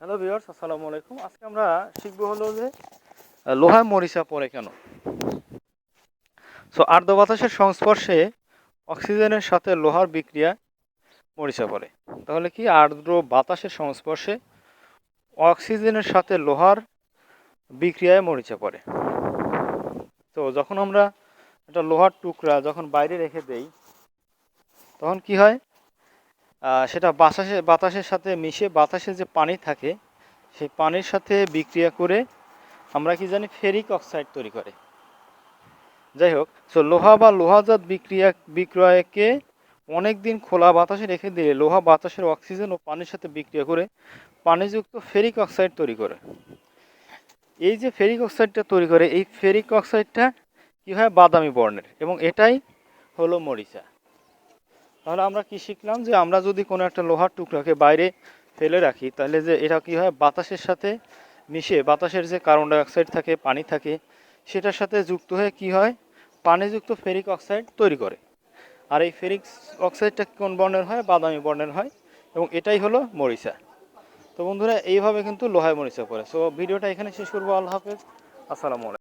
Hello viewers, আসসালামু আলাইকুম। আজকে আমরা শিখব হলো যে লোহায় মরিচা পড়ে কেন? সো আর্দ্র বাতাসের সংস্পর্শে অক্সিজেনের সাথে লোহার বিক্রিয়া মরিচা পড়ে তাহলে কি? আর্দ্র বাতাসের সংস্পর্শে অক্সিজেনের সাথে লোহার বিক্রিয়ায় মরিচা পড়ে তো যখন আমরা একটা লোহার টুকরা যখন বাইরে রেখে দেই, তখন কি হয়? সেটা বাতাসে, বাতাসের সাথে মিশে বাতাসে যে পানি থাকে, সেই পানির সাথে বিক্রিয়া করে আমরা কি জানি ফেরিক অক্সাইড তৈরি করে। যাই হোক সো লোহা বা লোহাজাত বিক্রিয়া, বিক্রয়কে অনেক দিন খোলা বাতাসে রেখে দিলে লোহা বাতাসের অক্সিজেন ও পানির সাথে বিক্রিয়া করে পানিযুক্ত ফেরিক অক্সাইড তৈরি করে। এই যে ফেরিক অক্সাইডটা তৈরি করে, এই ফেরিক অক্সাইডটা কী হয়? বাদামি বর্ণের এবং এটাই হলো মরিচা। তাহলে আমরা কি শিখলাম যে আমরা যদি কোনো একটা লোহার টুকরাকে বাইরে ফেলে রাখি, তাহলে যে এটা কি হয়? বাতাসের সাথে মিশে, বাতাসের যে কার্বন ডাইঅক্সাইড থাকে, পানি থাকে, সেটার সাথে যুক্ত হয়ে কি হয়? পানিযুক্ত ফেরিক অক্সাইড তৈরি করে। আর এই ফেরিক অক্সাইডটা কোন বর্ণের হয়? বাদামি বর্ণের হয় এবং এটাই হলো মরিচা। তো বন্ধুরা, এইভাবে কিন্তু লোহায় মরিচা পড়ে। সো ভিডিওটা এখানে শেষ করব। আল্লাহ হাফেজ। আসসালামু আলাইকুম।